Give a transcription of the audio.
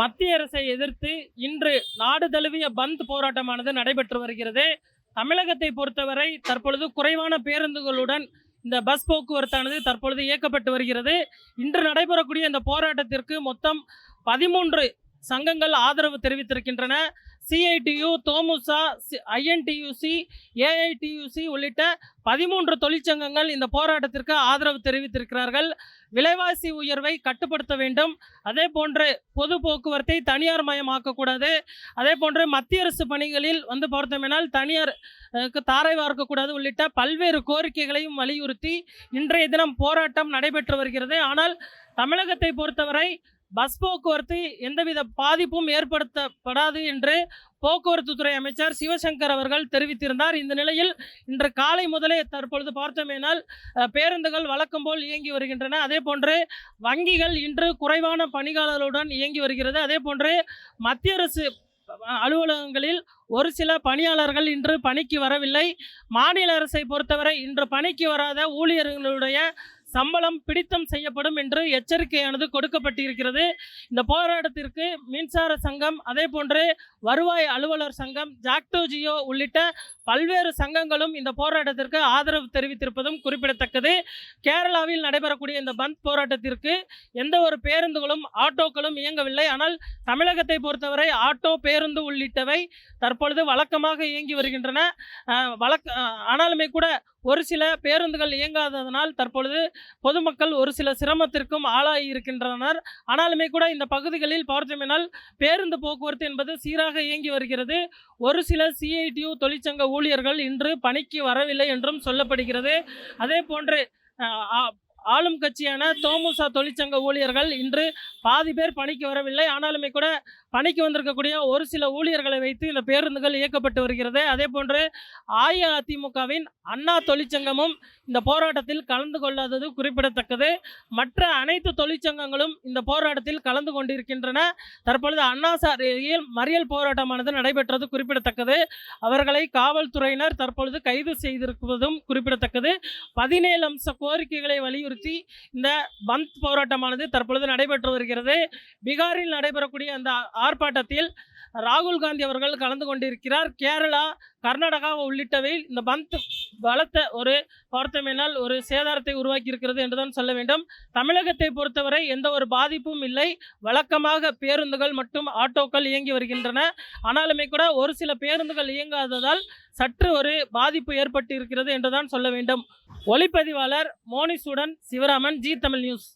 மத்திய அரசை எதிர்த்து இன்று நாடு தழுவிய பந்த் போராட்டமானது நடைபெற்று வருகிறது. தமிழகத்தை பொறுத்தவரை தற்பொழுது குறைவான பேருந்துகளுடன் இந்த பஸ் போக்குவரத்தானது தற்பொழுது இயக்கப்பட்டு வருகிறது. இன்று நடைபெறக்கூடிய இந்த போராட்டத்திற்கு மொத்தம் பதிமூன்று சங்கங்கள் ஆதரவு தெரிவித்திருக்கின்றன. சிஐடியு தோமுசா ஐஎன்டியூசி ஏஐடியூசி உள்ளிட்ட பதிமூன்று தொழிற்சங்கங்கள் இந்த போராட்டத்திற்கு ஆதரவு தெரிவித்திருக்கிறார்கள். விலைவாசி உயர்வை கட்டுப்படுத்த வேண்டும். அதே போன்று பொது போக்குவரத்தை தனியார் மயமாக்கக்கூடாது. அதே போன்று மத்திய அரசு பணிகளில் வந்து பார்த்தோமெனால் தனியார் தாரை வார்க்கக்கூடாது உள்ளிட்ட பல்வேறு கோரிக்கைகளையும் வலியுறுத்தி இன்றைய தினம் போராட்டம் நடைபெற்று வருகிறது. ஆனால் தமிழகத்தை பொறுத்தவரை பஸ் போக்குவரத்து எந்தவித பாதிப்பும் ஏற்படுத்தப்படாது என்று போக்குவரத்து துறை அமைச்சர் சிவசங்கர் அவர்கள் தெரிவித்திருந்தார். இந்த நிலையில் இன்று காலை முதலே தற்பொழுது பார்த்தோமேனால் பேருந்துகள் வழக்கம் போல் இயங்கி வருகின்றன. அதே போன்று வங்கிகள் இன்று குறைவான பணியாளர்களுடன் இயங்கி வருகிறது. அதே போன்று மத்திய அரசு அலுவலகங்களில் ஒரு சில பணியாளர்கள் இன்று பணிக்கு வரவில்லை. மாநில அரசை பொறுத்தவரை இன்று பணிக்கு வராத ஊழியர்களுடைய சம்பளம் பிடித்தம் செய்யப்படும் என்று எச்சரிக்கையானது கொடுக்கப்பட்டிருக்கிறது. இந்த போராட்டத்திற்கு மின்சார சங்கம் அதே போன்று வருவாய் அலுவலர் சங்கம் ஜாக்டோஜியோ உள்ளிட்ட பல்வேறு சங்கங்களும் இந்த போராட்டத்திற்கு ஆதரவு தெரிவித்திருப்பதும் குறிப்பிடத்தக்கது. கேரளாவில் நடைபெறக்கூடிய இந்த பந்த் போராட்டத்திற்கு எந்த ஒரு பேருந்துகளும் ஆட்டோக்களும் இயங்கவில்லை. ஆனால் தமிழகத்தை பொறுத்தவரை ஆட்டோ பேருந்து உள்ளிட்டவை தற்பொழுது வழக்கமாக இயங்கி வருகின்றன. வழக்க ஆனாலுமே கூட ஒரு சில பேருந்துகள் இயங்காததனால் தற்பொழுது பொதுமக்கள் ஒரு சில சிரமத்திற்கும் ஆளாகி இருக்கின்றனர் ஆனாலுமே கூட இந்த பகுதிகளில் பார்த்தோமெனால் பேருந்து போக்குவரத்து என்பது சீராக இயங்கி வருகிறது. ஒரு சில சிஐடியு தொழிற்சங்க ஊழியர்கள் இன்று பணிக்கு வரவில்லை என்றும் சொல்லப்படுகிறது. அதே போன்று ஆளும் கட்சியான தோமுசா தொழிற்சங்க ஊழியர்கள் இன்று பாதி பேர் பணிக்கு வரவில்லை. ஆனாலுமே கூட பணிக்கு வந்திருக்கக்கூடிய ஒரு சில ஊழியர்களை வைத்து இந்த பேருந்துகள் இயக்கப்பட்டு வருகிறது. அதே போன்று அஇஅதிமுகவின் அண்ணா தொழிற்சங்கமும் இந்த போராட்டத்தில் கலந்து கொள்ளாதது குறிப்பிடத்தக்கது. மற்ற அனைத்து தொழிற்சங்கங்களும் இந்த போராட்டத்தில் கலந்து கொண்டிருக்கின்றன. தற்பொழுது அண்ணா சாரியில் மறியல் போராட்டமானது நடைபெற்றது குறிப்பிடத்தக்கது. அவர்களை காவல்துறையினர் தற்பொழுது கைது செய்திருப்பதும் குறிப்பிடத்தக்கது. பதினேழு அம்ச கோரிக்கைகளை வலியுறுத்தி இந்த பந்த் போராட்டமானது தற்பொழுது நடைபெற்று வருகிறது. பீகாரில் நடைபெறக்கூடிய அந்த ஆர்ப்பாட்டத்தில் ராகுல் காந்தி அவர்கள் கலந்து கொண்டிருக்கிறார். கேரளா கர்நாடகா உள்ளிட்டவை இந்த பந்த் பலத்த ஒரு பார்த்தோமேனால் ஒரு சேதாரத்தை உருவாக்கி இருக்கிறது என்றுதான் சொல்ல வேண்டும். தமிழகத்தை பொறுத்தவரை எந்த ஒரு பாதிப்பும் இல்லை. வழக்கமாக பேருந்துகள் மற்றும் ஆட்டோக்கள் இயங்கி வருகின்றன. ஆனாலுமே கூட ஒரு சில பேருந்துகள் இயங்காததால் சற்று ஒரு பாதிப்பு ஏற்பட்டு இருக்கிறது என்றுதான் சொல்ல வேண்டும். ஒளிப்பதிவாளர் மோனிசுடன் சிவராமன் ஜி தமிழ் நியூஸ்.